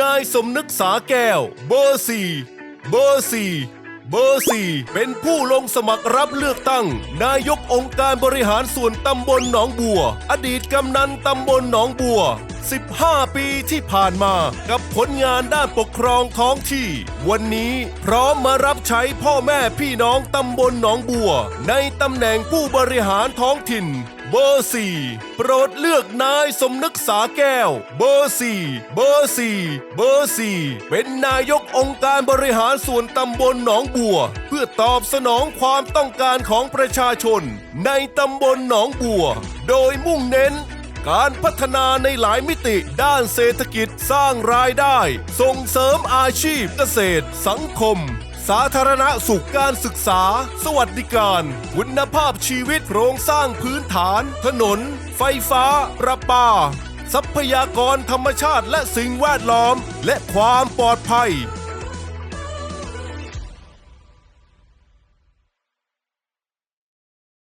นายสมนึกษาแก้ว เบอร์สี่เบอร์สี่เบอร์สี่เป็นผู้ลงสมัครรับเลือกตั้ง นายกองค์การบริหารส่วนตำบลหนองบัว อดีตกำนันตำบลหนองบัว 15 ปีที่ผ่านมากับผลงานด้านปกครองท้องที่ วันนี้พร้อมมารับใช้พ่อแม่พี่น้องตำบลหนองบัว ในตำแหน่งผู้บริหารท้องถิ่น เบอร์สี่โปรดเลือกนายสมนึกษาแก้ว เบอร์สี่เบอร์สี่เบอร์สี่เป็นนายกองค์การบริหารส่วนตำบลหนองบัว เพื่อตอบสนองความต้องการของประชาชน ในตำบลหนองบัว โดยมุ่งเน้น การพัฒนาในหลายมิติด้านเศรษฐกิจสร้างรายได้ ส่งเสริมอาชีพเกษตร สังคม สาธารณสุขการศึกษา สวัสดิการ คุณภาพชีวิตโครงสร้างพื้นฐาน ถนน ไฟฟ้า ประปา ทรัพยากรธรรมชาติและสิ่งแวดล้อม และความปลอดภัย